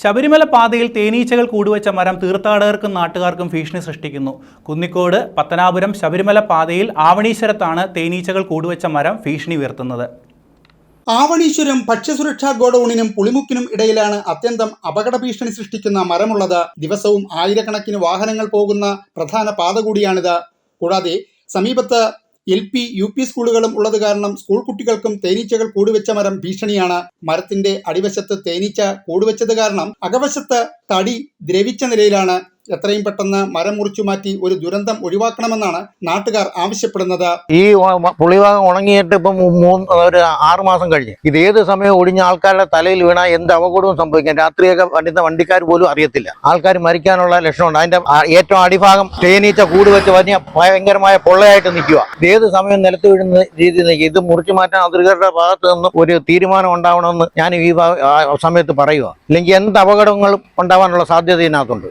ശബരിമല പാതയിൽ തേനീച്ചകൾ കൂടുവച്ച മരം തീർത്ഥാടകർക്കും നാട്ടുകാർക്കും ഭീഷണി സൃഷ്ടിക്കുന്നു. കുന്നിക്കോട് പത്തനാപുരം ശബരിമല പാതയിൽ ആവണീശ്വരത്താണ് തേനീച്ചകൾ കൂടുവച്ച മരം ഭീഷണി ഉയർത്തുന്നത്. ആവണീശ്വരം ഭക്ഷ്യസുരക്ഷാ ഗോഡൌണിനും പുളിമുക്കിനും ഇടയിലാണ് അത്യന്തം അപകട ഭീഷണി സൃഷ്ടിക്കുന്ന മരമുള്ളത്. ദിവസവും ആയിരക്കണക്കിന് വാഹനങ്ങൾ പോകുന്ന പ്രധാന പാത കൂടിയാണിത്. കൂടാതെ സമീപത്ത് എൽ പി യു പി സ്കൂളുകളും ഉള്ളത് കാരണം സ്കൂൾ കുട്ടികൾക്കും തേനീച്ചകൾ കൂടുവെച്ച മരം ഭീഷണിയാണ്. മരത്തിന്റെ അടിവശത്ത് തേനീച്ച കൂടുവെച്ചത് കാരണം അകവശത്ത് തടി ദ്രവിച്ച നിലയിലാണ് എത്രയും പെട്ടെന്ന് മരം മുറിച്ചു മാറ്റി ഒരു ദുരന്തം ഒഴിവാക്കണമെന്നാണ് നാട്ടുകാർ ആവശ്യപ്പെടുന്നത്. ഈ പുളിഭാഗം ഉണങ്ങിയിട്ട് ഇപ്പം മൂന്ന് ഒരു ആറ് മാസം കഴിഞ്ഞ്. ഇത് ഏത് സമയം ഒടിഞ്ഞ ആൾക്കാരുടെ തലയിൽ വീണാൽ എന്ത് അപകടവും സംഭവിക്കാം രാത്രിയൊക്കെ വരുന്ന വണ്ടിക്കാർ പോലും അറിയത്തില്ല. ആൾക്കാർ മരിക്കാനുള്ള ലക്ഷണമുണ്ട്. അതിന്റെ ഏറ്റവും അടിഭാഗം തേനീച്ച കൂട് വെച്ച് വലിയ ഭയങ്കരമായ പൊള്ളയായിട്ട് നിൽക്കുക. ഏത് സമയം നിലത്ത് വീഴുന്ന രീതിയിൽ നിൽക്കുക? ഇത് മുറിച്ചു മാറ്റാൻ അധികൃതരുടെ ഭാഗത്ത് നിന്ന് ഒരു തീരുമാനം ഉണ്ടാവണമെന്ന് ഞാൻ ഈ സമയത്ത് പറയുക അല്ലെങ്കിൽ എന്ത് അപകടങ്ങളും ഉണ്ടാവാനുള്ള സാധ്യത ഇതിനകത്തുണ്ട്.